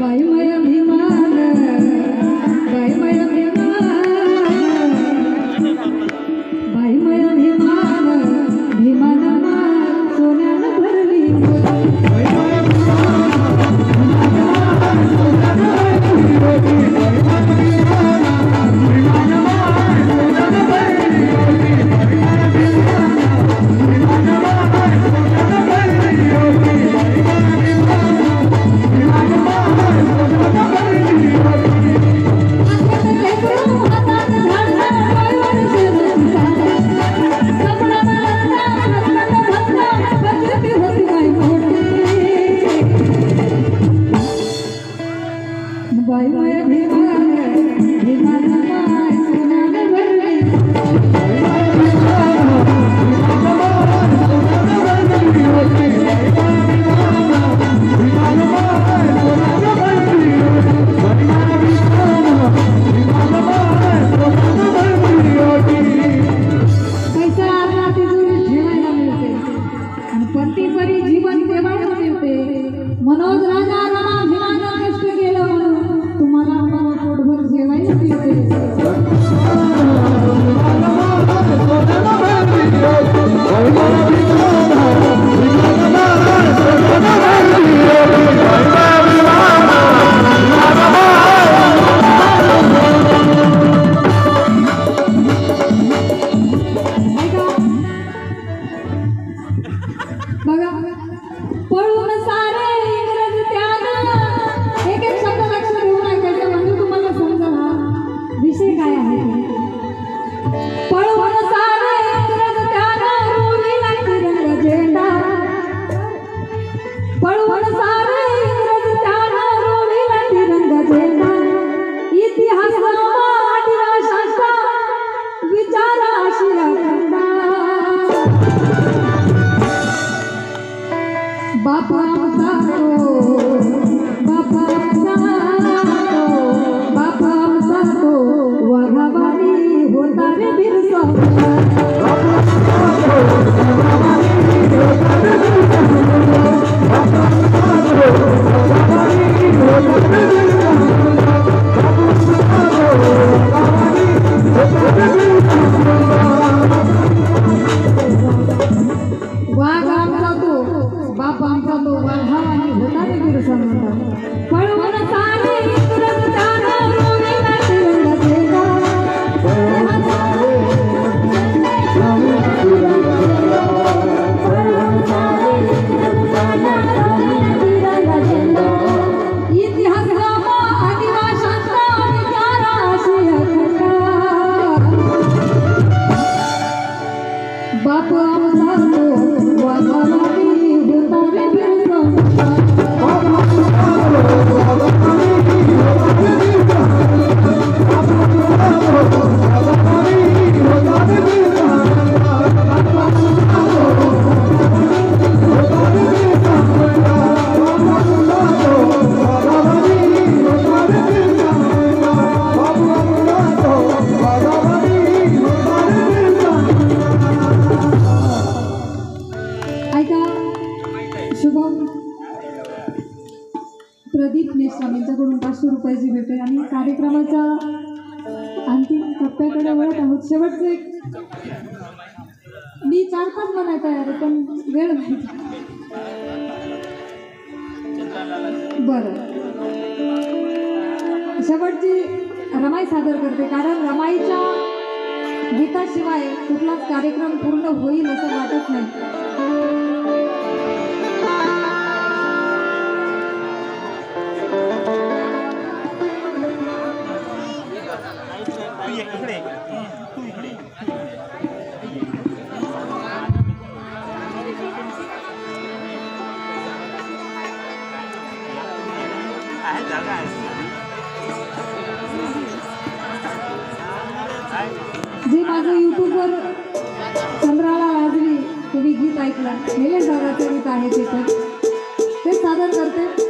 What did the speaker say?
बाई माया अभिमान बाई माया अभिमान. પણ વરસાદ शुभम. प्रदीप मेश्राम यांच्याकडून पाचशे रुपयाची भेटेल आणि कार्यक्रमाच्या अंतिम टप्प्याकडे वळत आहोत. शेवटचं एक मी चार पाच म्हणायचं आहे पण वेळ माहिती बरं. शेवटची रमाई सादर करते कारण रमाईच्या गीताशिवाय कुठलाच कार्यक्रम पूर्ण होईल असं वाटत नाही. जे माझं युट्यूबवर चंद्राला वाजवी तुम्ही गीत ऐकलं. निलेश दादाचं गीत आहे ते पण. ते सादर करते.